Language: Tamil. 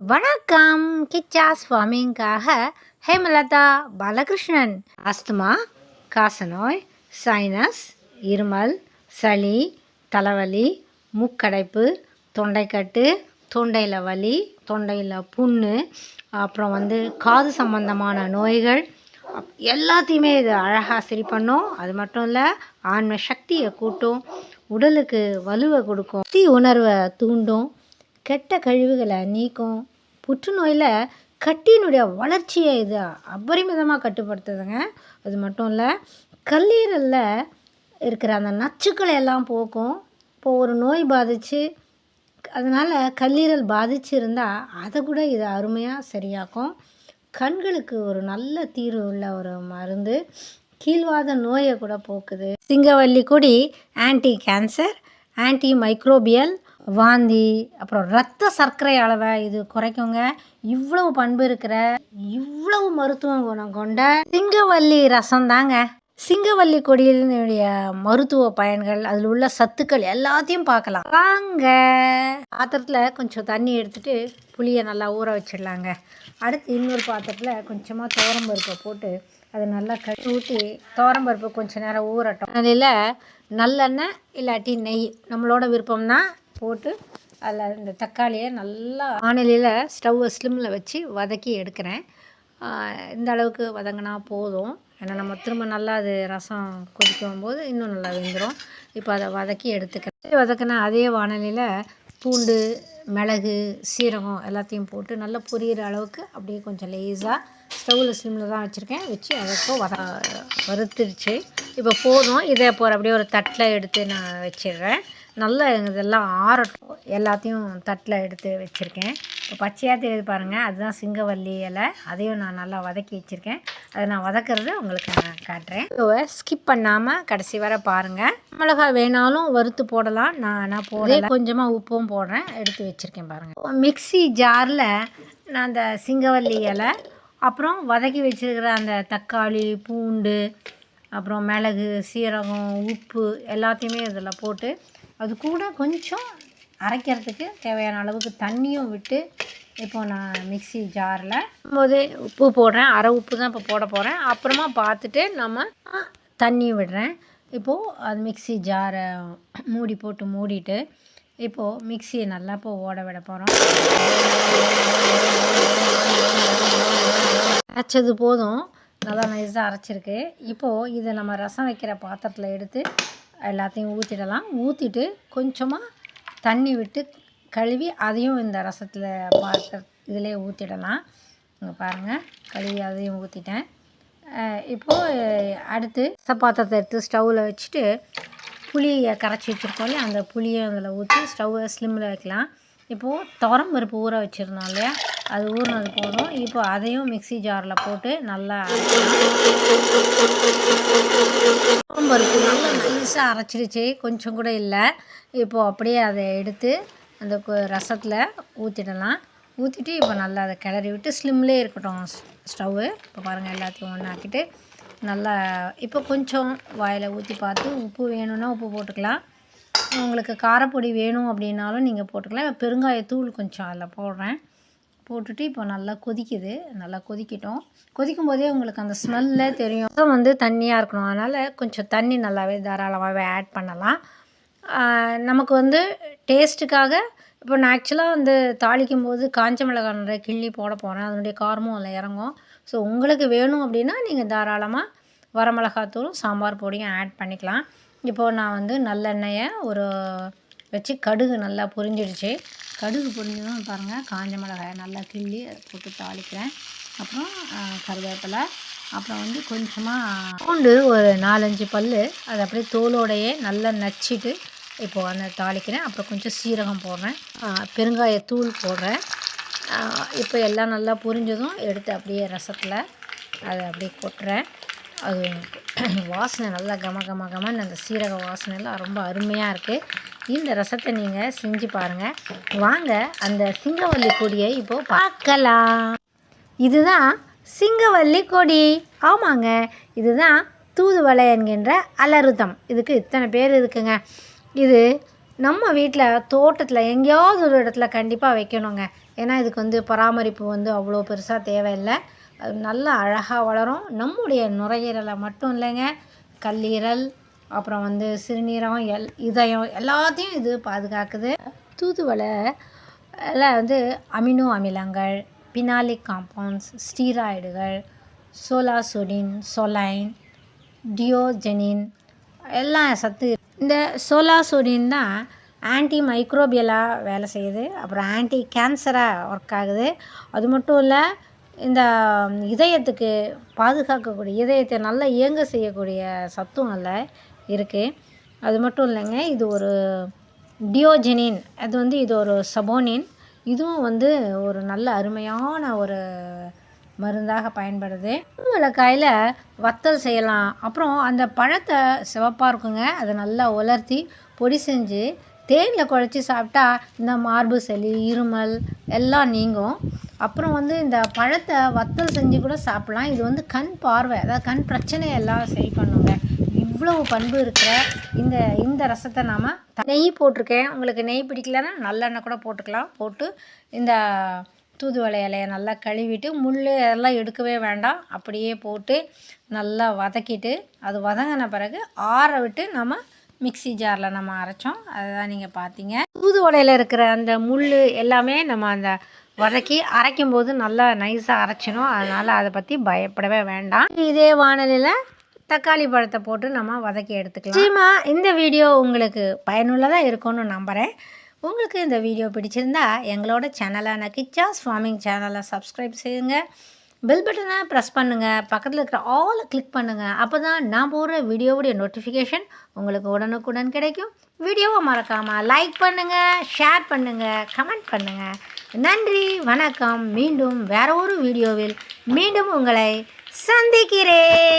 வணக்கம். கிச்சா சுவாமிங்காக ஹேமலதா பாலகிருஷ்ணன். அஸ்துமா காசநோய் சைனஸ் இருமல் சளி தலைவலி மூக்கடைப்பு தொண்டைக்கட்டு தொண்டையில் வலி தொண்டையில் புண்ணு அப்புறம் வந்து காது சம்பந்தமான நோய்கள். எல்லாத்தையுமே இது அழகாக சரி பண்ணும். அது மட்டும் இல்லை ஆன்ம சக்தியை கூட்டும் உடலுக்கு வலுவை கொடுக்கும். தீ உணர்வை தூண்டும். கெட்ட கழிவுகளை நீக்கும். புற்றுநோயில் கட்டியினுடைய வளர்ச்சியை இது அபரிமிதமாக கட்டுப்படுத்துதுங்க. அது மட்டும் இல்லை கல்லீரலில் இருக்கிற அந்த நச்சுக்களை எல்லாம் போக்கும். இப்போ ஒரு நோய் பாதிச்சு அதனால் கல்லீரல் பாதிச்சு இருந்தால் அதை கூட இது அருமையாக சரியாக்கும். கண்களுக்கு ஒரு நல்ல தீர்வு உள்ள ஒரு மருந்து. கீழ்வாத நோயை கூட போக்குது. சிங்கவல்லி கொடி ஆன்டி கேன்சர் ஆன்டி மைக்ரோபியல் வாந்தி அப்புறம் ரத்த சர்க்கரை அளவை இது குறைக்குங்க. இவ்வளவு பண்பு இருக்கிற இவ்வளவு மருத்துவ குணம் கொண்ட சிங்கவல்லி ரசம் தாங்க. சிங்கவல்லி கொடியினுடைய மருத்துவ பயன்கள் அதில் உள்ள சத்துக்கள் எல்லாத்தையும் பார்க்கலாம். வாங்க. பாத்திரத்தில் கொஞ்சம் தண்ணி எடுத்துட்டு புளியை நல்லா ஊற வச்சிடலாங்க. அடுத்து இன்னொரு பாத்திரத்தில் கொஞ்சமாக தோரம்பருப்பை போட்டு அதை நல்லா கட்டி ஊற்றி தோரம்பருப்பு கொஞ்சம் நேரம் ஊறட்டும். அதில் நல்லெண்ணெய் இல்லாட்டி நெய் நம்மளோட விருப்பம்னா போட்டு அதில் இந்த தக்காளியை நல்லா வானிலையில் ஸ்டவ்வை ஸ்லிம்மில் வச்சு வதக்கி எடுக்கிறேன். இந்த அளவுக்கு வதங்கினா போதும். ஏன்னா நம்ம திரும்ப நல்லா அது ரசம் கொதிக்கும் போது இன்னும் நல்லா வெந்துடும் இப்போ அதை வதக்கி எடுத்துக்கிறேன். வதக்கின அதே வானலியில் பூண்டு மிளகு சீரகம் எல்லாத்தையும் போட்டு நல்லா பொரியிற அளவுக்கு அப்படியே கொஞ்சம் லேஸாக ஸ்டவ்வில் ஸ்லிம்மில் தான் வச்சுருக்கேன். வச்சு அதப்போ வத வறுத்துருச்சு. இப்போ போதும். இதை போகிற அப்படியே ஒரு தட்டில் எடுத்து நான் வச்சிடுறேன். நல்லா இதெல்லாம் ஆறட்டும். எல்லாத்தையும் தட்டில் எடுத்து வச்சுருக்கேன். இப்போ பச்சையாக தெரியுது பாருங்கள் அதுதான் சிங்கவல்லி இலை. அதையும் நான் நல்லா வதக்கி வச்சுருக்கேன். அதை நான் வதக்கிறது உங்களுக்கு நான் காட்டுறேன். இப்போ ஸ்கிப் பண்ணாமல் கடைசி வரை பாருங்கள் மிளகாய் வேணாலும் வறுத்து போடலாம். நான் நான் போடல. கொஞ்சமாக உப்பும் போடுறேன். எடுத்து வச்சுருக்கேன் பாருங்கள் மிக்ஸி ஜாரில் நான் அந்த சிங்கவல்லி இலை அப்புறம் வதக்கி வச்சிருக்கிற அந்த தக்காளி பூண்டு அப்புறம் மிளகு சீரகம் உப்பு எல்லாத்தையுமே இதில் போட்டு அது கூட கொஞ்சம் அரைக்கிறதுக்கு தேவையான அளவுக்கு தண்ணியும் விட்டு இப்போ நான் மிக்ஸி ஜாரில் போதே உப்பு போடுறேன். அரை உப்பு தான் இப்போ போட போகிறேன் அப்புறமா பார்த்துட்டு நம்ம தண்ணி தண்ணியும் விடுறேன். இப்போது அது மிக்ஸி ஜாரை மூடி போட்டு மூடிட்டு இப்போது மிக்சியை நல்லா இப்போ ஓட விட போகிறோம் அரைச்சது போதும். நல்லா நைஸாக அரைச்சிருக்கு. இப்போது இதை நம்ம ரசம் வைக்கிற பாத்திரத்தில் எடுத்து எல்லாத்தையும் ஊற்றிடலாம் ஊற்றிட்டு கொஞ்சமாக தண்ணி விட்டு கழுவி அதையும் இந்த ரசத்தில் பாத்திர இதிலே ஊற்றிடலாம் இங்கே பாருங்கள் கழுவி அதையும் ஊற்றிட்டேன் இப்போது அடுத்து ரச பாத்திரத்தை எடுத்து ஸ்டவ்வில் வச்சுட்டு புளியை கரைச்சி வச்சுருக்கோம் இல்லையா? அந்த புளியை அதில் ஊற்றி ஸ்டவ்வை ஸ்லிம்மில் வைக்கலாம். இப்போது துவரம் பருப்பு ஊற வச்சுருந்தோம் இல்லையா? அது ஊறினது போதும். இப்போ அதையும் மிக்ஸி ஜாரில் போட்டு நல்லா துவரம் பருப்பு நல்லா நைஸாக அரைச்சிருச்சு. கொஞ்சம் கூட இல்லை. இப்போது அப்படியே அதை எடுத்து அந்த ரசத்தில் ஊற்றிடலாம் ஊற்றிட்டு இப்போ நல்லா அதை கிளறி விட்டு ஸ்லிம்லேயே இருக்கட்டும் ஸ்டவ்வு. இப்போ பாருங்கள் எல்லாத்தையும் ஒன்றாக்கிட்டு நல்லா இப்போ கொஞ்சம் வாயில் ஊற்றி பார்த்து உப்பு வேணும்னா உப்பு போட்டுக்கலாம். உங்களுக்கு காரப்பொடி வேணும் அப்படின்னாலும் நீங்கள் போட்டுக்கலாம். பெருங்காயத்தூள் கொஞ்சம் அதில் போடுறேன். போட்டுட்டு இப்போ நல்லா கொதிக்குது. நல்லா கொதிக்கட்டும். கொதிக்கும் போதே உங்களுக்கு அந்த ஸ்மெல்லே தெரியும். வந்து தண்ணியாக இருக்கணும். அதனால் கொஞ்சம் தண்ணி நல்லாவே தாராளமாகவே ஆட் பண்ணலாம். நமக்கு வந்து டேஸ்ட்டுக்காக இப்போ நான் ஆக்சுவலாக வந்து தாளிக்கும் போது காஞ்ச மிளகாய் நிறைய கிள்ளி போட போகிறேன் அதனுடைய காரமும் அதில் இறங்கும். ஸோ உங்களுக்கு வேணும் அப்படின்னா நீங்கள் தாராளமாக வரமிளகாத்தூளும் சாம்பார் பொடியும் ஆட் பண்ணிக்கலாம். இப்போது நான் வந்து நல்லெண்ணெயை ஒரு வச்சு கடுகு நல்லா பொரிஞ்சிடுச்சு. கடுகு பொரிஞ்சதும் பாருங்கள் காஞ்ச மிளகாயை நல்லா கிள்ளி போட்டு தாளிக்கிறேன். அப்புறம் கருவேப்பிலை. அப்புறம் வந்து கொஞ்சமாக பூண்டு ஒரு நாலஞ்சு பல் அது அப்படியே தோலோடையே நல்லா நச்சிட்டு இப்போது அந்த தாளிக்கிறேன். அப்புறம் கொஞ்சம் சீரகம் போடுறேன். பெருங்காயத்தூள் போடுறேன். இப்போ எல்லாம் நல்லா புரிஞ்சதும் எடுத்து அப்படியே ரசத்தில் அதை அப்படியே கொட்டுறேன். அது வாசனை நல்லா கம கம கமன்னு அந்த சீரக வாசனைலாம் ரொம்ப அருமையாக இருக்குது இந்த ரசத்தை நீங்கள் செஞ்சு பாருங்கள் வாங்க அந்த சிங்கவல்லி கொடியை இப்போது பார்க்கலாம். இதுதான் சிங்கவல்லி கொடி. ஆமாங்க இதுதான் தூதுவளை என்கின்ற அலருதம். இதுக்கு இத்தனை பேர் இருக்குங்க. இது நம்ம வீட்டில் தோட்டத்தில் எங்கேயாவது ஒரு இடத்துல கண்டிப்பாக வைக்கணுங்க. ஏன்னா இதுக்கு வந்து பராமரிப்பு வந்து அவ்வளோ பெருசாக தேவையில்லை. அது நல்லா அழகாக வளரும். நம்முடைய நுரையீரலை மட்டும் இல்லைங்க கல்லீரல் அப்புறம் வந்து சிறுநீரகம் எல் இதயம் எல்லாத்தையும் இது பாதுகாக்குது. தூதுவளை எல்லாம் வந்து அமினோ அமிலங்கள் பினாலிக் காம்பவுண்ட்ஸ் ஸ்டீராய்டுகள் சோலாசோடின் சோலைன் டியோஜெனின் எல்லாம் சத்து. இந்த சோலாசோடின் தான் ஆன்டி மைக்ரோபியலாக வேலை செய்யுது. அப்புறம் ஆன்டி கேன்சராக ஒர்க் ஆகுது. அது மட்டும் இல்லை இந்த இதயத்துக்கு பாதுகாக்கக்கூடிய இதயத்தை நல்லா இயங்க செய்யக்கூடிய சத்தும் அதில் இருக்குது அது மட்டும் இல்லைங்க இது ஒரு டியோஜெனின் அது வந்து இது ஒரு சபோனின். இதுவும் வந்து ஒரு நல்ல அருமையான ஒரு மருந்தாக பயன்படுது. மிளகாயில் வத்தல் செய்யலாம். அப்புறம் அந்த பழத்தை சிவப்பாக இருக்குங்க அதை நல்லா உலர்த்தி பொடி செஞ்சு தேனில் குழச்சி சாப்பிட்டா இந்த மார்பு சளி இருமல் எல்லாம் நீங்கும். அப்புறம் வந்து இந்த பழத்தை வத்தல் செஞ்சு கூட சாப்பிட்லாம். இது வந்து கண் பார்வை அதாவது கண் பிரச்சனை எல்லாம் சரி பண்ணுங்க. இவ்வளவு பண்பு இருக்கிற இந்த இந்த ரசத்தை நாம் நெய் போட்டிருக்கேன். உங்களுக்கு நெய் பிடிக்கலன்னா நல்லெண்ணெய் கூட போட்டுக்கலாம். போட்டு இந்த தூதுவளை இலையை நல்லா கழுவிட்டு முள் அதெல்லாம் எடுக்கவே வேண்டாம். அப்படியே போட்டு நல்லா வதக்கிட்டு அது வதங்கின பிறகு ஆற விட்டு நம்ம மிக்ஸி ஜாரில் நம்ம அரைச்சோம். அதை தான் நீங்கள் பார்த்தீங்க. தூதுவளையில் இருக்கிற அந்த முள் எல்லாமே நம்ம அந்த வதக்கி அரைக்கும் போது நல்லா நைஸாக அரைச்சிடும் அதனால் அதை பற்றி பயப்படவே வேண்டாம். இதே வானலியில் தக்காளி பழத்தை போட்டு நம்ம வதக்கி எடுத்துக்கலாம். நிச்சயமாக இந்த வீடியோ உங்களுக்கு பயனுள்ளதாக இருக்கும்னு நம்புகிறேன் உங்களுக்கு இந்த வீடியோ பிடிச்சிருந்தா எங்களோட சேனலான கிச்சாஸ் ஃபார்மிங் சேனலை சப்ஸ்கிரைப் செய்யுங்க. பெல் பட்டனை ப்ரெஸ் பண்ணுங்கள் பக்கத்தில் இருக்கிற ஆலை கிளிக் பண்ணுங்கள் அப்போ தான் நான் போடுற வீடியோவுடைய நோட்டிஃபிகேஷன் உங்களுக்கு உடனுக்குடன் கிடைக்கும். வீடியோவை மறக்காமல் லைக் பண்ணுங்கள் ஷேர் பண்ணுங்கள் கமெண்ட் பண்ணுங்கள் நன்றி வணக்கம். மீண்டும் வேற ஒரு வீடியோவில் மீண்டும் உங்களை சந்திக்கிறேன்.